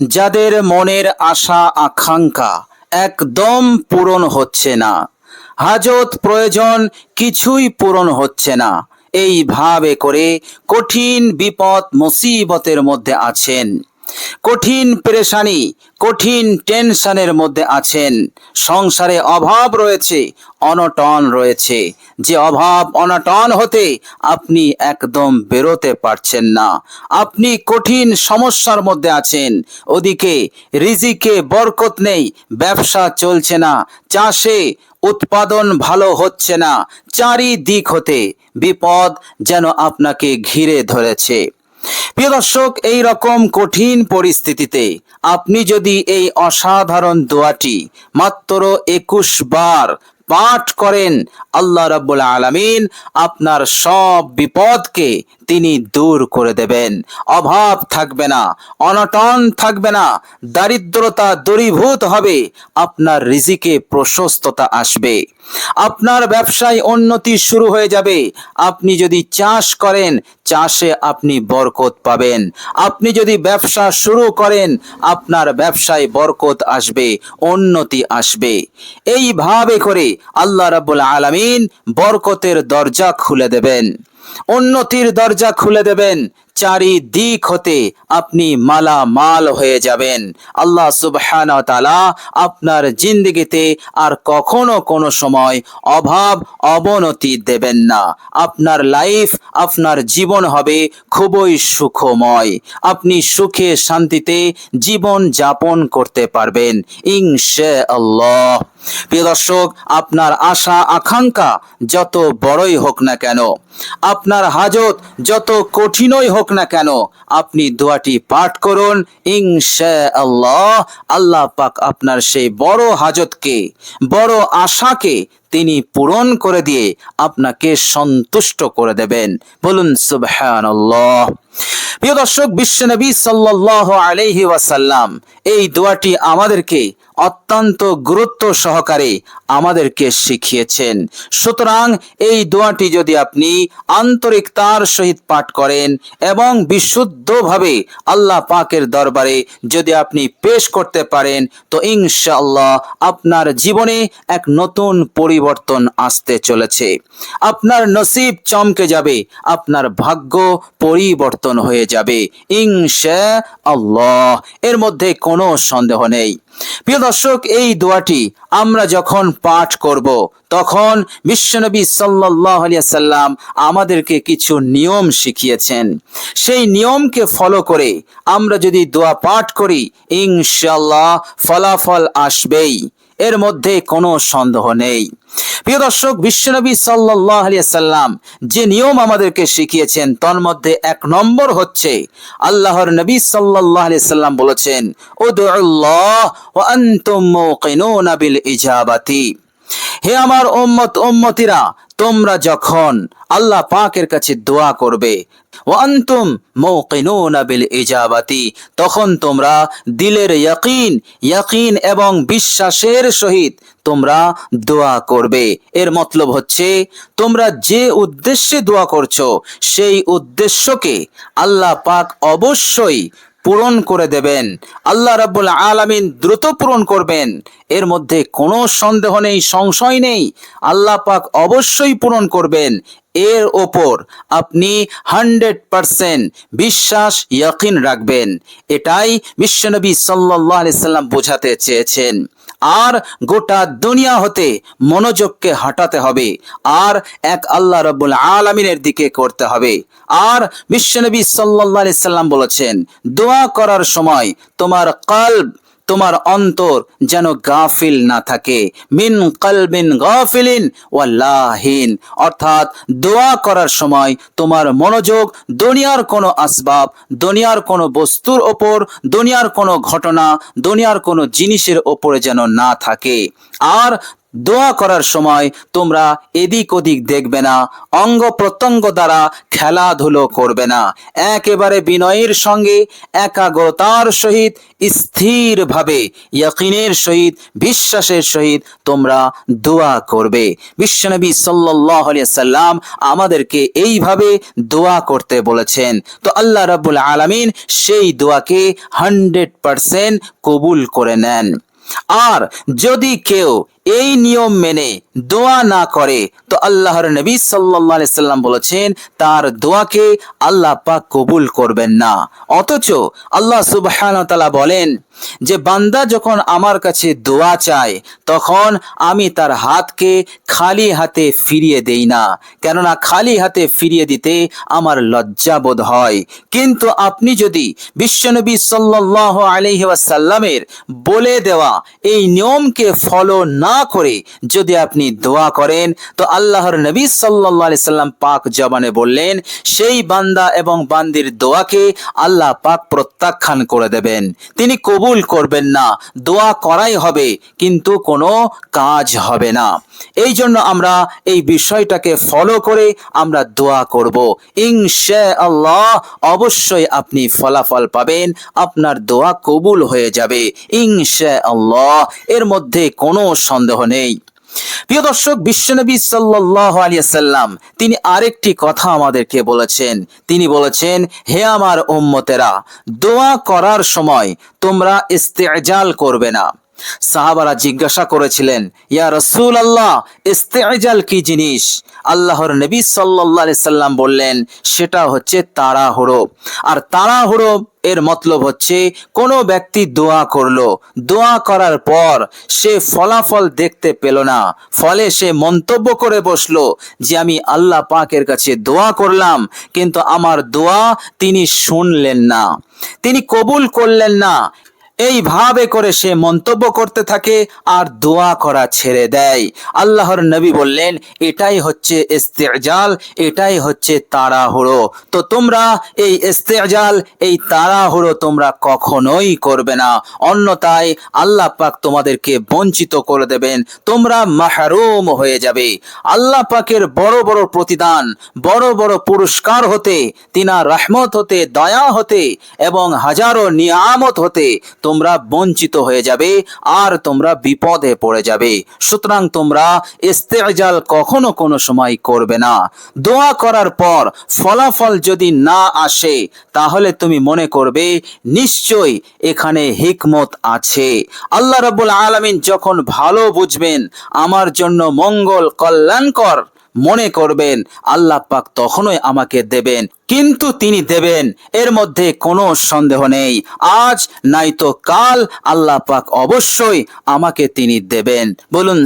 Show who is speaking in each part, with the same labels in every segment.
Speaker 1: যাদের মনের আশা, আকাঙ্ক্ষা একদম পূরণ হচ্ছে না। হাজত প্রয়োজন কিছুই পূরণ হচ্ছে না। এইভাবে করে কঠিন বিপদ, মুসিবতের মধ্যে আছেন। কঠিন পেরেশানি, কঠিন টেনশনের মধ্যে আছেন। সংসারে অভাব রয়েছে, অনটন রয়েছে। যে অভাব, অনটন হতে আপনি একদম বেরোতে পারছেন না। আপনি কঠিন সমস্যার মধ্যে আছেন। ওদিকে রিজিকে বরকত নেই, ব্যবসা চলছে না, চাষে উৎপাদন ভালো হচ্ছে না, চারিদিক হতে বিপদ যেন আপনাকে ঘিরে ধরেছে। প্রিয় দর্শক এই রকম কঠিন পরিস্থিতিতে আপনি যদি এই অসাধারণ দোয়াটি মাত্র একুশ বার পাঠ করেন, আল্লাহ রাব্বুল আলামিন আপনার সব বিপদকে তিনি দূর করে দেবেন। অভাব থাকবে না, অনটন থাকবে না, দারিদ্রতা দূরীভূত হবে, আপনার রিজিকে প্রশস্ততা আসবে। আপনার ব্যবসায় উন্নতি শুরু হয়ে যাবে। আপনি যদি চাষ করেন, চাষে আপনি বরকত পাবেন। আপনি যদি ব্যবসা শুরু করেন, আপনার ব্যবসায় বরকত আসবে, উন্নতি আসবে। এইভাবে করে আল্লাহ রাব্বুল আলামিন বরকতের দরজা খুলে দেবেন। উন্নতির দরজা খুলে দেবেন। চারিদিক হতে আপনি মালা মাল হয়ে যাবেন। আল্লাহ সুবহান তালা আপনার জিন্দগিতে আর কখনো কোনো সময় অভাব, অবনতি দেবেন না। আপনার লাইফ, আপনার জীবন হবে খুবই সুখময়। আপনি সুখে শান্তিতে জীবন যাপন করতে পারবেন। ইনশা আল্লাহ প্রিয় দর্শক, আপনার আশা, আকাঙ্ক্ষা যত বড়ই হোক না কেন, আপনার হাজত যত কঠিনই হোক না কেন, আপনি দোয়াটি পাঠ করুন। আল্লাহ আল্লাহ পাক আপনার সেই বড় হাজতকে, বড় আশাকে তিনি পূরণ করে দিয়ে আপনাকে সন্তুষ্ট করে দেবেন। বলুন, সুবহানাল্লাহ। প্রিয় দর্শক বিশ্বনবী সাল্লাল্লাহু আলাইহি ওয়াসাল্লাম এই দোয়াটি আমাদেরকে অত্যন্ত গুরুত্ব সহকারে আমাদেরকে শিখিয়েছেন। সুতরাং এই দোয়াটি যদি আপনি আন্তরিকতার সহিত পাঠ করেন এবং বিশুদ্ধভাবে আল্লাহ পাকের দরবারে যদি আপনি পেশ করতে পারেন, তো ইনশাআল্লাহ আপনার জীবনে এক নতুন পরিবর্তন আসতে চলেছে। আপনার নসিব চমকে যাবে, আপনার ভাগ্য পরিবর্তন হয়ে যাবে। ইনশা আল্লাহ এর মধ্যে কোনো সন্দেহ নেই। প্রিয় দর্শক, এই দোয়াটি আমরা যখন পাঠ করব, তখন বিশ্বনবী সাল্লাহ সাল্লাম আমাদেরকে কিছু নিয়ম শিখিয়েছেন। সেই নিয়মকে ফলো করে আমরা যদি দোয়া পাঠ করি ইনশাল্লাহ ফলাফল আসবেই। এর মধ্যে কোনো সন্দেহ নেই। প্রিয় দর্শক, বিশ্বনবী সাল্লাহ সাল্লাম যে নিয়ম আমাদেরকে শিখিয়েছেন, তার মধ্যে এক নম্বর হচ্ছে, আল্লাহর নবী সাল্লাহ সাল্লাম বলেছেন ও আনতুম মুকিনুনা বিল ইজাবাতি। হে আমার উম্মত, উম্মতিরা, তোমরা যখন আল্লাহ পাকের কাছে দোয়া করবে ও আন্তুম মৌকিনুনা বিল ইজাবাতি, তখন তোমরা দিলের ইয়াকিন ইয়াকিন এবং বিশ্বাসের সহিত তোমরা দোয়া করবে। এর মতলব হচ্ছে, তোমরা যে উদ্দেশ্যে দোয়া করছ, সেই উদ্দেশ্যকে আল্লাহ পাক অবশ্যই পূরণ করে দেবেন। আল্লাহ রাব্বুল আলামিন দ্রুত পূরণ করবেন। এর মধ্যে কোনো সন্দেহ নেই, সংশয় নেই। আল্লাহ পাক অবশ্যই পূরণ করবেন। এর ওপর আপনি হান্ড্রেড পারসেন্ট বিশ্বাস, ইয়াকিন রাখবেন। এটাই বিশ্বনবী সাল্লাহ সাল্লাম বোঝাতে চেয়েছেন। আর গোটা দুনিয়া হতে মনোযোগকে হাঁটাতে হবে। আর এক আল্লাহ রব্বুল আলমিনের দিকে করতে হবে। আর বিশ্বনবী সাল্লাহ সাল্লাম বলেছেন, দোয়া করার সময় তোমার কল্ব তোমার অন্তর যেন গাফিল না থাকে। মিন কলবিন গাফিলিন ওয়াল্লাহিন। অর্থাৎ দোয়া করার সময় তোমার মনোযোগ দুনিয়ার কোনো আসবাব, দুনিয়ার কোনো বস্তুর ওপর, দুনিয়ার কোনো ঘটনা, দুনিয়ার কোনো জিনিসের ওপরে যেন না থাকে। আর দোয়া করার সময় তোমরা এদিক ওদিক দেখবে না, অঙ্গ প্রত্যঙ্গ দ্বারা খেলাধুলো করবে না। একেবারে বিনয়ের সঙ্গে, একাগ্রতার সহিত, স্থিরভাবে, ইয়াকিনের সহিত, বিশ্বাসের সহিত তোমরা দোয়া করবে। বিশ্বনবী সাল্লাম আমাদেরকে এইভাবে দোয়া করতে বলেছেন। তো আল্লাহ রাব্বুল আলামিন সেই দোয়াকে হান্ড্রেড পারসেন্ট কবুল করে নেন। আর যদি কেউ এই নিয়ম মেনে দোয়া না করে, তো আল্লাহর নবী আলাইহি সাল্লাম বলেছেন, তার দোয়াকে আল্লাহ পাক কবুল করবেন না। অথচ আল্লাহ সুবহানাহু ওয়া তাআলা বলেন যে, বান্দা যখন আমার কাছে দোয়া চায়, তখন আমি তার হাতকে খালি হাতে ফিরিয়ে দেই না। কেননা খালি হাতে ফিরিয়ে দিতে আমার লজ্জা বোধ হয়। কিন্তু আপনি যদি বিশ্বনবী সাল্লাল্লাহু আলাইহি ওয়াসাল্লামের বলে দেওয়া এই নিয়মকে ফলো না করে। যদি আপনি দোয়া করেন, তো আল্লাহর নবী আলাইহি সাল্লাম পাক জবানে বললেন, সেই বান্দা এবং বান্দির দোয়াকে আল্লাহ পাক প্রত্যাখ্যান করে দেবেন। তিনি কবুল করবেন না। দোয়া করাই হবে, কিন্তু কোনো কাজ হবে না। এই জন্য আমরা এই বিষয়টাকে ফলো করে আমরা দোয়া করব। ইনশা আল্লাহ অবশ্যই আপনি ফলাফল পাবেন, আপনার দোয়া কবুল হয়ে যাবে। ইনশা আল্লাহ এর মধ্যে কোনো সন্দেহ নেই। প্রিয় দর্শক, বিশ্বনবী সাল্লাহ আলিয়াল্লাম তিনি আরেকটি কথা আমাদেরকে বলেছেন। তিনি বলেছেন, হে আমার উম্মতেরা, দোয়া করার সময় তোমরা ইস্তেজাল করবে না। সাহাবারা জিজ্ঞাসা করেছিলেন, ইয়া রসুল আল্লাহ ইস্তেজাল কি জিনিস? আল্লাহর নবী সাল্লাহ সাল্লাম বললেন, সেটা হচ্ছে তাড়াহুড়ো। আর তাড়াহুড়ো এর মতলব হচ্ছে, কোনো ব্যক্তি দোয়া করল। দোয়া করার পর সে ফলাফল দেখতে পেল না। ফলে সে মন্তব্য করে বসল যে, আমি আল্লাহ পাকের কাছে দোয়া করলাম, কিন্তু আমার দোয়া তিনি শুনলেন না। তিনি কবুল করলেন না। এইভাবে করে সে মন্তব্য করতে থাকে আর দোয়া করা ছেড়ে দেয়। আল্লাহর নবী বললেন, এটাই হচ্ছে ইস্তেজাল, এটাই হচ্ছে তাড়াহুড়ো। তো তোমরা এই ইস্তেজাল, এই তাড়াহুড়ো তোমরা কখনোই করবে না। অন্যথায় আল্লাহ পাক তোমাদেরকে বঞ্চিত করে দেবেন। তোমরা মাহরুম হয়ে যাবে। আল্লাহ পাকের বড় বড় প্রতিদান, বড় বড় পুরস্কার হতে তিনা রহমত হতে, দয়া হতে এবং হাজারো নিয়ামত হতে তোমরা বঞ্চিত হয়ে যাবে আর তোমরা বিপদে পড়ে যাবে। সুতরাং তোমরা ইস্তেজাল কখনো কোনো সময় করবে না। দোয়া করার পর ফলাফল যদি না আসে, তাহলে তুমি মনে করবে, নিশ্চয় এখানে হিকমত আছে। আল্লাহ রাব্বুল আলামিন যখন ভালো বুঝবেন, আমার জন্য মঙ্গল কল্যাণকর মনে করবেন, আল্লাহ পাক তখনই আমাকে দেবেন। কিন্তু তিনি দেবেন, এর মধ্যে কোনো সন্দেহ নেই। আজ নাই তো কাল, আল্লাহ পাক অবশ্যই আমাকে তিনি দেবেন। বলুন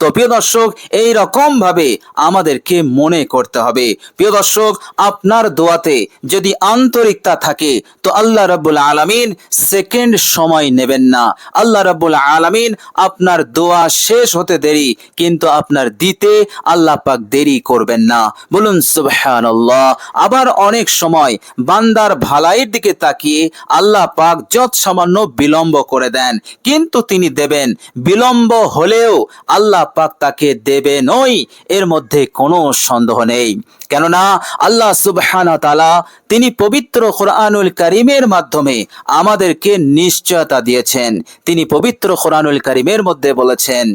Speaker 1: তো প্রিয় দর্শক এই রকম ভাবে আমাদেরকে মনে করতে হবে। প্রিয় দর্শক, আপনার দোয়াতে যদি আন্তরিকতা থাকে, তো আল্লাহ রাব্বুল আলামিন সেকেন্ড সময় নেবেন না। আল্লাহ রাব্বুল আলামিন আপনার দোয়া শেষ হতে দেরি, কিন্তু আপনার দিতে আল্লাহ পাক দেরি করবেন না। বলুন সুবহান আবার অনেক সময় বান্দার ভালাইয়ের দিকে তাকিয়ে আল্লাহ পাক যত সামান্য বিলম্ব করে দেন। কিন্তু তিনি দেবেন, বিলম্ব হলেও আল্লাহ পাক তাকে দেবেনই, এর মধ্যে কোনো সন্দেহ নেই। কেননা আল্লাহ সুবহানা তিনি পবিত্র কোরআনুল করিমের মাধ্যমে আমাদেরকে নিশ্চয়তা দিয়েছেন। তিনি পবিত্র কোরআনুল করিমের মধ্যে বলেছেন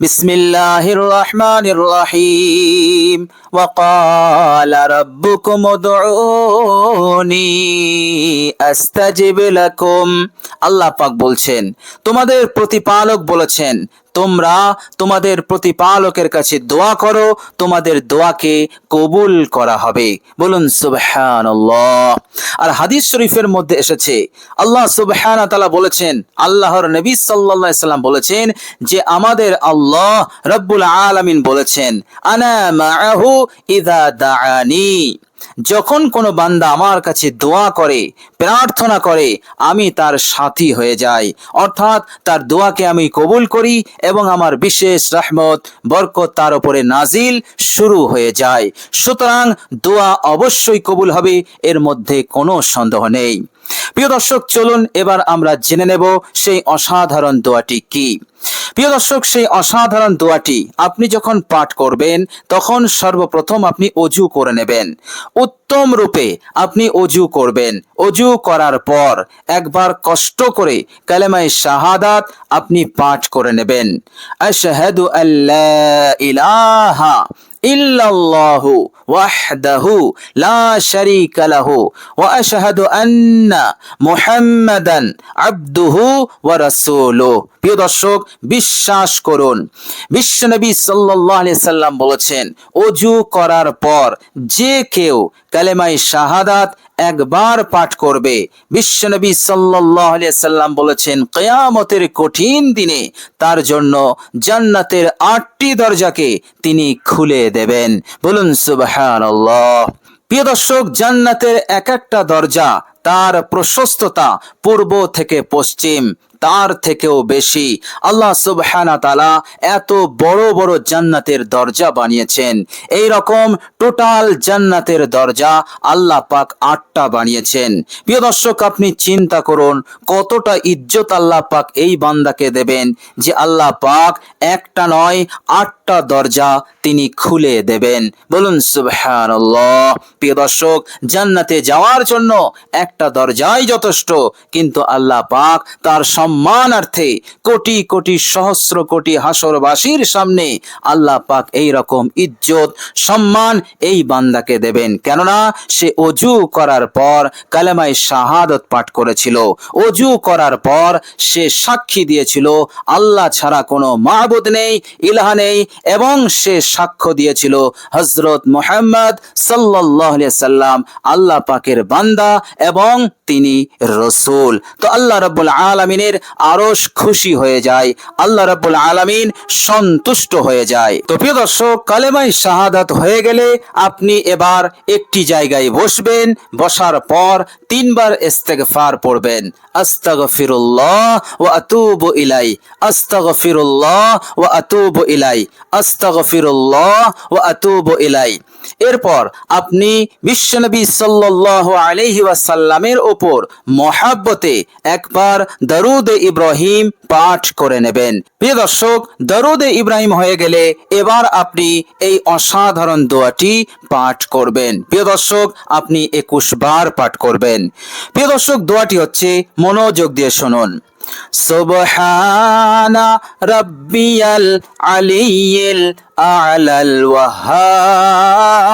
Speaker 1: بسم الله الرحمن الرحيم وقال ربكم ادعوني استجب لكم আল্লাহ পাক বলছেন তোমাদের প্রতিপালক বলেছেন তোমরা তোমাদের প্রতিপালকের কাছে দোয়া করো, তোমাদের দোয়াকে কবুল করা হবে। বলুন, সুবহানাল্লাহ। আর হাদিস শরীফের মধ্যে এসেছে, আল্লাহ সুবহান তাআলা বলেছেন, আল্লাহর নবী আলাইহি সাল্লাম বলেছেন যে, আমাদের আল্লাহ রব্বুল আলামিন বলেছেন, আনা মাআহু ইযা দাআনি। যখন কোনো বান্দা আমার কাছে দোয়া করে, প্রার্থনা করে, আমি তার সাথী হয়ে যাই। অর্থাৎ তার দোয়াকে আমি কবুল করি এবং আমার বিশেষ রহমত, বরকত তার উপরে নাজিল শুরু হয়ে যায়। সুতরাং দোয়া অবশ্যই কবুল হবে, এর মধ্যে কোনো সন্দেহ নেই। প্রিয় দর্শক, চলুন এবার আমরা জেনে নেব সেই অসাধারণ দোয়াটি কি। প্রিয় দর্শক, সেই অসাধারণ দোয়াটি আপনি যখন পাঠ করবেন, তখন সর্বপ্রথম আপনি অজু করে নেবেন। উত্তম রূপে আপনি অজু করবেন। অজু করার পর একবার কষ্ট করে কালেমায় শাহাদাত আপনি পাঠ করে নেবেন। আশহাদু আল্লা ইলাহা ইল্লাল্লাহু ওয়াহদাহু লা শারীকা লাহু ওয়া আশহাদু আন্না মুহাম্মাদান আবদুহু ওয়া প্রিয় দর্শক, বিশ্বাস করুন বিশ্বনবী সাল্লাল্লাহু আলাইহি সাল্লাম বলেছেন, অজু করার পর যে কেউ কালেমাই শাহাদাত একবার পাঠ করবে বিশ্বনবী সাল্লাল্লাহু আলাইহি সাল্লাম বলেছেন, কিয়ামতের কঠিন দিনে তার জন্য জান্নাতের আটটি দরজাকে তিনি খুলে দেবেন। বলুন সুবহানাল্লাহ। প্রিয় দর্শক, জান্নাতের এক একটা দরজা তার প্রশস্ততা পূর্ব থেকে পশ্চিম, তার থেকেও বেশি। আল্লাহ সুবহানা তালা এত বড় বড় জান্নাতের দরজা বানিয়েছেন। এই রকম টোটাল জান্নাতের দরজা আল্লাহ পাক আটটা বানিয়েছেন। প্রিয় দর্শক, আপনি চিন্তা করুন, কতটা ইজ্জত আল্লাহ পাক এই বান্দাকে দেবেন যে আল্লাহ পাক একটা নয় আটটা দরজা তিনি খুলে দেবেন। বলুন, সুবহানাল্লাহ। প্রিয় দর্শক, জান্নাতে যাওয়ার জন্য একটা দরজাই যথেষ্ট, কিন্তু আল্লাহ পাক তার সম্মানার্থে কোটি কোটি সহস্র কোটি হাসরবাসীর সামনে আল্লাহ পাক এই রকম ইজ্জত, সম্মান এই বান্দাকে দেবেন। কেননা সে অজু করার পর কালেমায় শাহাদত পাঠ করেছিল। অজু করার পর সে সাক্ষী দিয়েছিল, আল্লাহ ছাড়া কোনো মাহবুদ নেই, ইলাহা নেই এবং সে সাক্ষ্য দিয়েছিল হজরত মোহাম্মদ সাল্লাম, আল্লাহ পাকের বান্দা এবং তিনি রসুল। তো আল্লাহ রাব্বুল আলমিনের আরশ খুশি হয়ে যায়, আল্লাহ রাব্বুল আলমিন সন্তুষ্ট হয়ে যায়। তো প্রিয় দর্শক কালেমাই শাহাদাত হয়ে গেলে আপনি এবার একটি জায়গায় বসবেন, বসার পর তিনবার ইস্তেগফার পড়বেন। আস্তাগফিরুল্লাহ ওয়া আতুবু ইলাই আস্তাগফিরুল্লাহ ওয়া আতুবু ইলাই আস্তাগফিরুল্লাহ ওয়া আতুবু ইলাই এরপর আপনি বিশ্বনবী সাল্লাল্লাহু আলাইহি ওয়াসাল্লামের উপর মহাব্বতে একবার দরুদ ইব্রাহিম পাঠ করে নেবেন। প্রিয় দর্শক, দরুদ ইব্রাহিম হয়ে গেলে এবার আপনি এই অসাধারণ দোয়াটি পাঠ করবেন। প্রিয় দর্শক, আপনি একুশ বার পাঠ করবেন। প্রিয় দর্শক, দোয়াটি হচ্ছে মনোযোগ দিয়ে শুনুন। সুবহানা রাব্বিয়াল আলিয়্যিল আ'লাল ওয়াহাব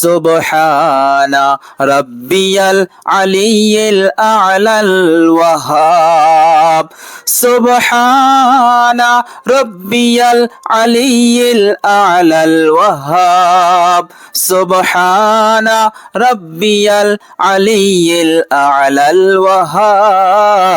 Speaker 1: সুবহানা রাব্বিয়াল আলিয়্যিল আ'লাল ওয়াহাব। সুবহানা রাব্বিয়াল আলিয়্যিল আ'লাল ওয়াহাব। সুবহানা রাব্বিয়াল আলিয়্যিল আ'লাল ওয়াহাব।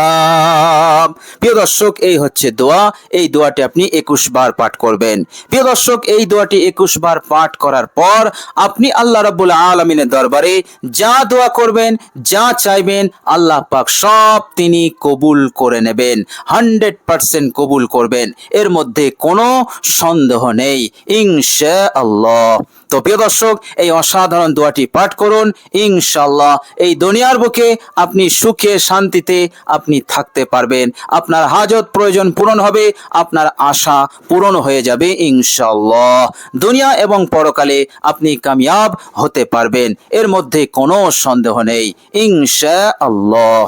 Speaker 1: প্রিয় দর্শক, এই হচ্ছে দোয়া। এই দোয়াটি আপনি একুশ বার পাঠ করবেন। প্রিয় দর্শক, এই দোয়াটি একুশ বার পাঠ করার পর আপনি আল্লাহ রাব্বুল আলমিনের দরবারে যা দোয়া করবেন, যা চাইবেন আল্লাহ পাক সব তিনি কবুল করে নেবেন, হান্ড্রেড পার্সেন্ট কবুল করবেন। এর মধ্যে কোনো সন্দেহ নেই। ইনশা আল্লাহ তো প্রিয় দর্শক, এই অসাধারণ দোয়াটি পাঠ করুন। ইনশাল্লাহ এই দুনিয়ার বুকে আপনি সুখে, শান্তিতে আপনি থাকতে পারবেন। আপনার হাজত প্রয়োজন পূরণ হবে, আপনার আশা পূরণ হয়ে যাবে ইনশাল্লাহ দুনিয়া এবং পরকালে আপনি কামিয়াব হতে পারবেন। এর মধ্যে কোনো সন্দেহ নেই। ইনশা আল্লাহ